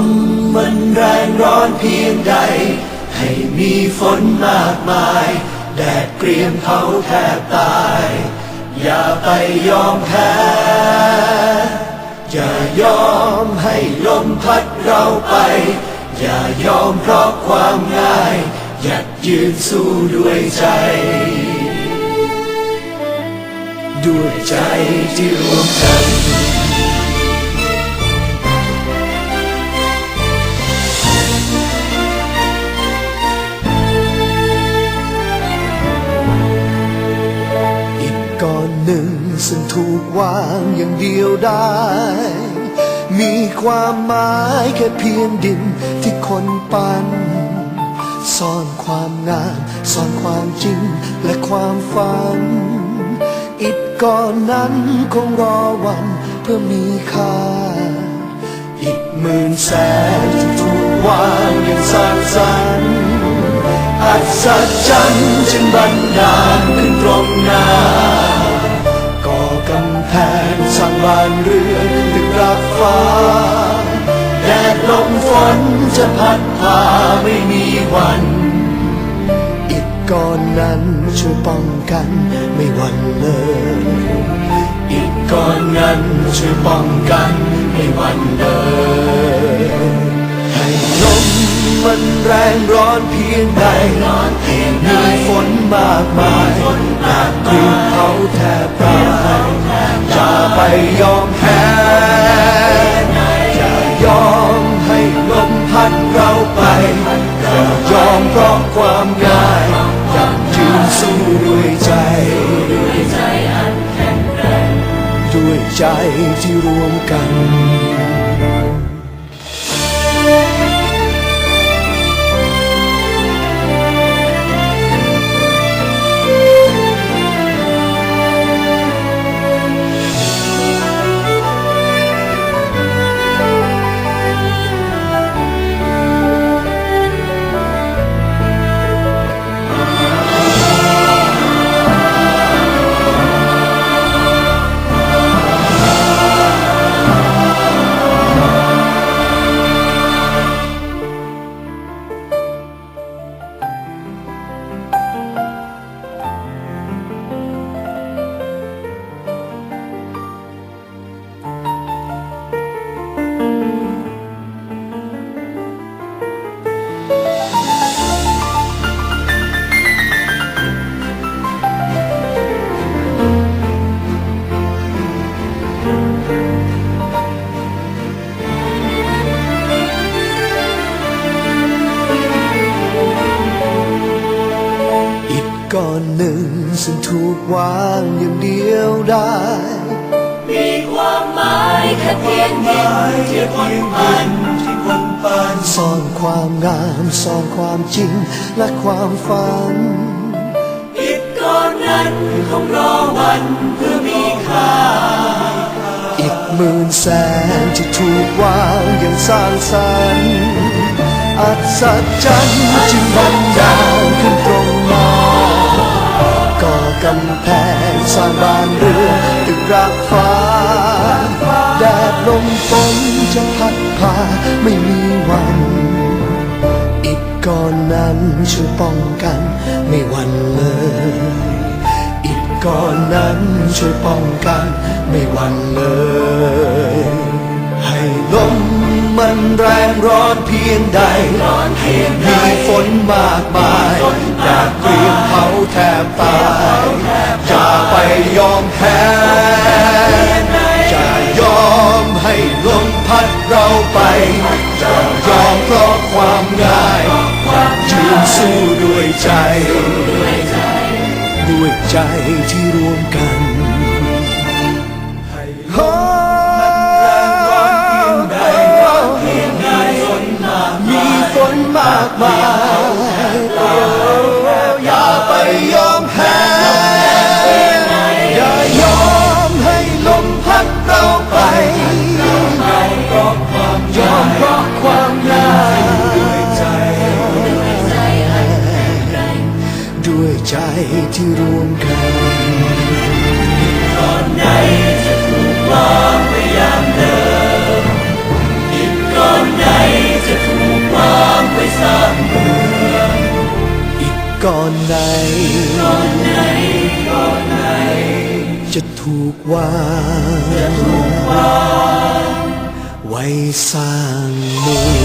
มมันแรงร้อนเพียงใด ให้มีฝนมากมาย แดดเกรียมเผาแทบตาย อย่าไปยอมแพ้อย่ายอมให้ลมพัดเราไป อย่ายอมเพราะความง่าย หยัดยืนสู้ด้วยใจ ด้วยใจที่รวมกัน ซึ่งถูกวางอย่างเดียวได้ มีความหมายแค่เพียงดินที่คนปั้นซ่อนความงามซ่อนความจริงและความฝัน อิฐก้อนนั้นคงรอวันเพื่อมีค่า อีกหมื่นแสนที่ถูกวางอย่างสร้างสรรค์อัศจรรย์จึงบันดาลขึ้นตรงหน้า บ้านเรือนตึกรักฟ้า แดดลมฝนจะพัดพาไม่มีวันอิฐก้อนนั้นช่วยป้องกันไม่หวั่นเลยอิฐก้อนนั้นช่วยป้องกันไม่หวั่นเลยให้ลมมันแรงร้อนเพียงใดมีฝนมากมายหากกรีดเผาแทบตาย จะไปยอมแพ้อย่ายอมให้ลมพัดเราไปอย่ายอมเพราะความง่ายยังยืนสู้ด้วยใจ ด้วยใจที่รวมกัน ก้อนหนึ่งซึ่งถูกวางอย่างเดียวได้ มีความหมายแค่เพียงดินที่คนปั้นที่คนปานซ่อนความงามซ่อนความจริงและความฝันอิฐก้อนนั้นคงรอวันเพื่อมีค่าอีกหมื่นแสนที่ถูกวางอย่างสร้างสรรค์อัศจรรย์จึงบันดาขึ้นตรง กำแพงสร้างบ้านเรือนตึกรักฟ้า แดดลมฝนจะพัดพาไม่มีวันอิฐก้อนนั้นช่วยป้องกันไม่หวั่นเลยอิฐก้อนนั้นช่วยป้องกันไม่หวั่นเลยให้ลมมันแรงร้อนเพียงใด ให้มีฝนมากมายอยากเกรียมเผาแทบตาย ยอมแพ้จะยอมให้ลมพัดเราไป จะยอมเพราะความง่ายยืนสู้ด้วยใจ ด้วยใจที่รวมกันโอ้มีฝนมากมาย ใจที่รวมกันตอนไหนจะถูกวางไว้อย่างเดิมอีกตอนไหนจะถูกวางไว้ซ้ำอีกก่อนไหนก่อนไหนก่อนไหน จะถูกวางจะถูกวางไว้สร้างเมือง